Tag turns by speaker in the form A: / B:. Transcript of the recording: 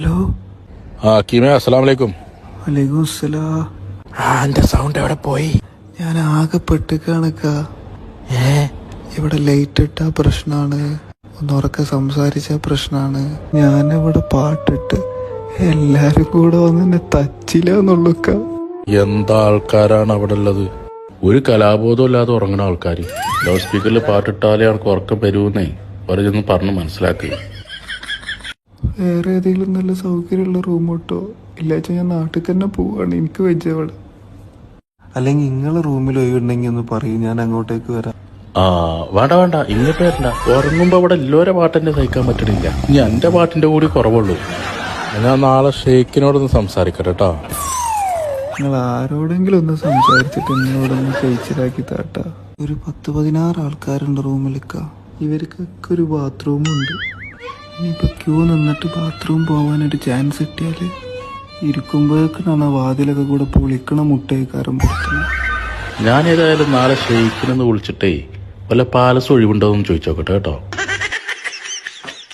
A: Hello
B: ആ കിമേ അസ്സലാം വലൈക്കും
A: വലൈക്കും അസ്സലാം
B: ആ എന്റെ സൗണ്ട് എവിടെ പോയി?
A: ഞാൻ ആകെ പെട്ടുകാണക്ക
B: ഏ?
A: ഇവിടെ ലൈറ്റ് ഇട്ട പ്രശ്നമാണ് ഒന്നുറക്കെ സംസാരിച്ച പ്രശ്നമാണ് ഞാനിവിടെ പാട്ടിട്ട് എല്ലാരും കൂടെ വന്ന് എന്നെ തച്ചില്ല
B: എന്താ ആൾക്കാരാണ് അവിടെ ഉള്ളത്? ഒരു കലാബോധം ഇല്ലാതെ ഉറങ്ങുന്ന ആൾക്കാർ ലൗഡ് സ്പീക്കറിൽ പാട്ടിട്ടാലേ അവർക്ക് ഉറക്കം വരുമെന്നേ അവരൊന്ന് പറഞ്ഞ് മനസ്സിലാക്കുക
A: വേറെ ഏതെങ്കിലും നല്ല സൗകര്യമുള്ള റൂം കിട്ടോ ഇല്ലാച്ച ഞാൻ നാട്ടിൽ തന്നെ പോവാണ്. എനിക്ക് ഇവിടെ അല്ലെങ്കിൽ നിങ്ങളെ റൂമിൽ ഒഴിവുണ്ടെങ്കിൽ ഒന്ന് പറയും. ഞാൻ അങ്ങോട്ടേക്ക് വരാം.
B: ആ വേണ്ട വേണ്ട. ഇങ്ങോട്ട് വരണ്ട. ഉറങ്ങുമ്പോ അവിടെ എല്ലാവരും പാട്ടെന്നെ സഹിക്കാൻ പറ്റണില്ല. ഇനി എന്റെ പാട്ടിന്റെ കൂടി കുറവുള്ളൂ. ഞാൻ നാളെ ഷെയ്ഖിനോടൊന്ന് സംസാരിക്കട്ടെ കേട്ടോ
A: നിങ്ങൾ ആരോടെങ്കിലും ഒന്ന് സംസാരിച്ചിട്ട് എന്നോടൊന്ന് കഴിച്ചിലാക്കി താട്ട. ഒരു പത്ത് പതിനാറ് ആൾക്കാരുണ്ട് റൂമിലേക്കാ. ഇവർക്കൊക്കെ ഒരു ബാത്റൂം ഉണ്ട് ഇനിയിപ്പോ ക്യൂ നിന്നിട്ട് ബാത്റൂം പോവാനൊരു ചാൻസ് കിട്ടിയാൽ ഇരിക്കുമ്പോഴേക്കാണ് വാതിലൊക്കെ കൂടെ പൊളിക്കണ മുട്ടയക്കാരൻ
B: ഞാൻ ഏതായാലും നാളെ ഷെയ്ഖിനൊന്ന് വിളിച്ചിട്ടേ വല്ല പാലസ് ഒഴിവുണ്ടോ എന്ന് ചോദിച്ചോക്കട്ടെ കേട്ടോ.